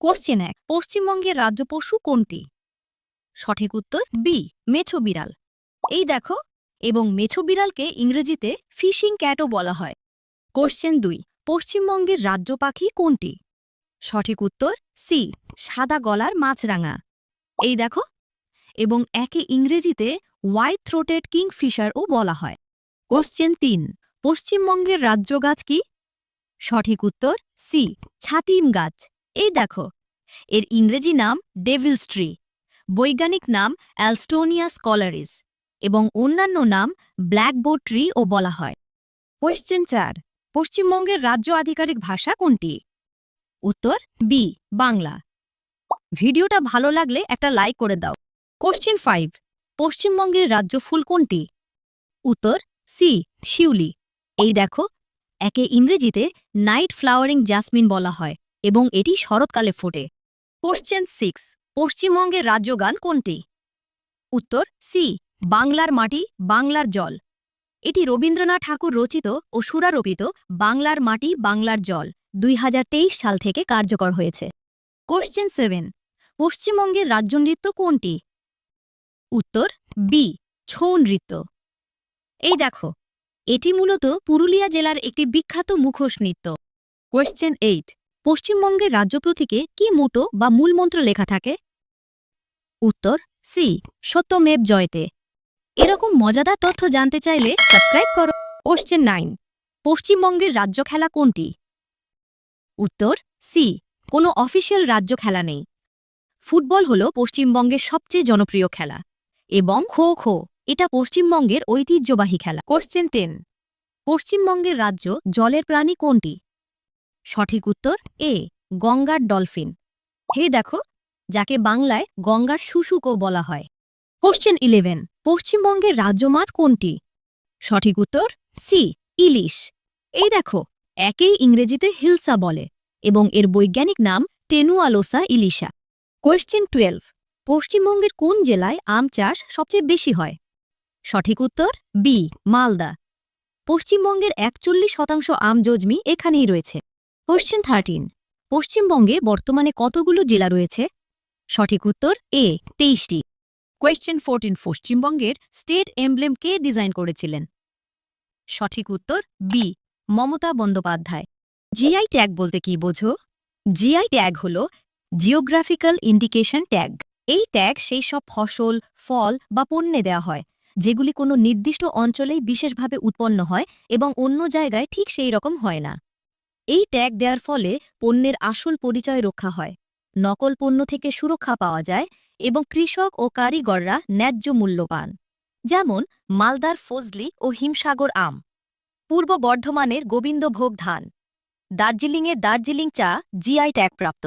Question এক, পশ্চিমবঙ্গের রাজ্য পশু কোনটি? সঠিক উত্তর বি মেছো বিড়াল। এই দেখো, এবং মেছো বিড়ালকে ইংরেজিতে ফিশিং ক্যাটও বলা হয়। কোশ্চেন দুই, পশ্চিমবঙ্গের রাজ্য পাখি কোনটি? সঠিক উত্তর সি সাদা গলার মাছরাঙা। এই দেখো, এবং একে ইংরেজিতে হোয়াইট থ্রোটেড কিংফিশারও বলা হয়। কোশ্চেন তিন, পশ্চিমবঙ্গের রাজ্য গাছ কি? সঠিক উত্তর সি ছাতিম গাছ। এই দেখো, এর ইংরেজি নাম ডেভিলস ট্রি বৈজ্ঞানিক নাম অ্যালস্টোনিয়া স্কলারিস এবং অন্যান্য নাম ব্ল্যাকবোর্ড ট্রি ও বলা হয়। কোয়েশ্চেন চার, পশ্চিমবঙ্গের রাজ্য আধিকারিক ভাষা কোনটি? উত্তর বি বাংলা। ভিডিওটা ভালো লাগলে একটা লাইক করে দাও। কোশ্চেন ফাইভ পশ্চিমবঙ্গের রাজ্য ফুল কোনটি? উত্তর সি শিউলি। এই দেখো, একে ইংরেজিতে নাইট ফ্লাওয়ারিং জাসমিন বলা হয়। এবং এটি শরৎকালে ফোটে। কোশ্চেন সিক্স পশ্চিমবঙ্গের রাজ্য গান কোনটি? উত্তর সি বাংলার মাটি, বাংলার জল। এটি রবীন্দ্রনাথ ঠাকুর রচিত ও সুরারোপিত বাংলার মাটি, বাংলার জল, দুই হাজার তেইশ সাল থেকে কার্যকর হয়েছে। কোশ্চেন সেভেন পশ্চিমবঙ্গের রাজ্য নৃত্য কোনটি? উত্তর বি ছৌ নৃত্য। এই দেখো, এটি মূলত পুরুলিয়া জেলার একটি বিখ্যাত মুখোশ নৃত্য। কোয়েশ্চেন এইট পশ্চিমবঙ্গের রাজ্য প্রতীকে কি মোটো বা মূলমন্ত্র লেখা থাকে? উত্তর সি সত্যমেব জয়তে। এরকম মজাদার তথ্য জানতে চাইলে সাবস্ক্রাইব করো। কোশ্চেন নাইন, পশ্চিমবঙ্গের রাজ্য খেলা কোনটি? উত্তর সি কোনো অফিসিয়াল রাজ্য খেলা নেই। ফুটবল হল পশ্চিমবঙ্গের সবচেয়ে জনপ্রিয় খেলা এবং খো খো, এটা পশ্চিমবঙ্গের ঐতিহ্যবাহী খেলা। কোশ্চেন টেন, পশ্চিমবঙ্গের রাজ্য জলের প্রাণী কোনটি? সঠিক উত্তর এ, গঙ্গার ডলফিন। হে দেখো, যাকে বাংলায় গঙ্গার শুশুকও বলা হয়। কোশ্চেন ইলেভেন পশ্চিমবঙ্গের রাজ্য মাছ কোনটি? সঠিক উত্তর সি, ইলিশ। এই দেখো, একেই ইংরেজিতে হিলসা বলে এবং এর বৈজ্ঞানিক নাম টেনুয়ালোসা ইলিশা। কোয়েশ্চেন টুয়েলভ পশ্চিমবঙ্গের কোন জেলায় আম চাষ সবচেয়ে বেশি হয়? সঠিক উত্তর বি, মালদা। পশ্চিমবঙ্গের একচল্লিশ শতাংশ আম জজমি এখানেই রয়েছে। কোশ্চেন থার্টিন পশ্চিমবঙ্গে বর্তমানে কতগুলো জেলা রয়েছে? সঠিক উত্তর এ তেইশটি। কোয়েশ্চেন ফোরটিন পশ্চিমবঙ্গের স্টেট এমব্লেম কে ডিজাইন করেছিলেন? সঠিক উত্তর B Mamata Bandyopadhyay. GI tag বলতে কি বোঝো? জিআই ট্যাগ হল জিওগ্রাফিক্যাল ইন্ডিকেশন ট্যাগ এই ট্যাগ সেই সব ফসল, ফল বা পণ্যে দেওয়া হয়, যেগুলি কোনো নির্দিষ্ট অঞ্চলেই বিশেষভাবে উৎপন্ন হয় এবং অন্য জায়গায় ঠিক সেই রকম হয় না। এই ট্যাগ দেওয়ার ফলে পণ্যের আসল পরিচয় রক্ষা হয়। নকল পণ্য থেকে সুরক্ষা পাওয়া যায় এবং কৃষক ও কারিগররা ন্যায্য মূল্য পান। যেমন মালদার ফজলি ও হিমসাগর আম। পূর্ব বর্ধমানের গোবিন্দভোগ ধান। দার্জিলিংয়ের দার্জিলিং চা জিআই ট্যাগপ্রাপ্ত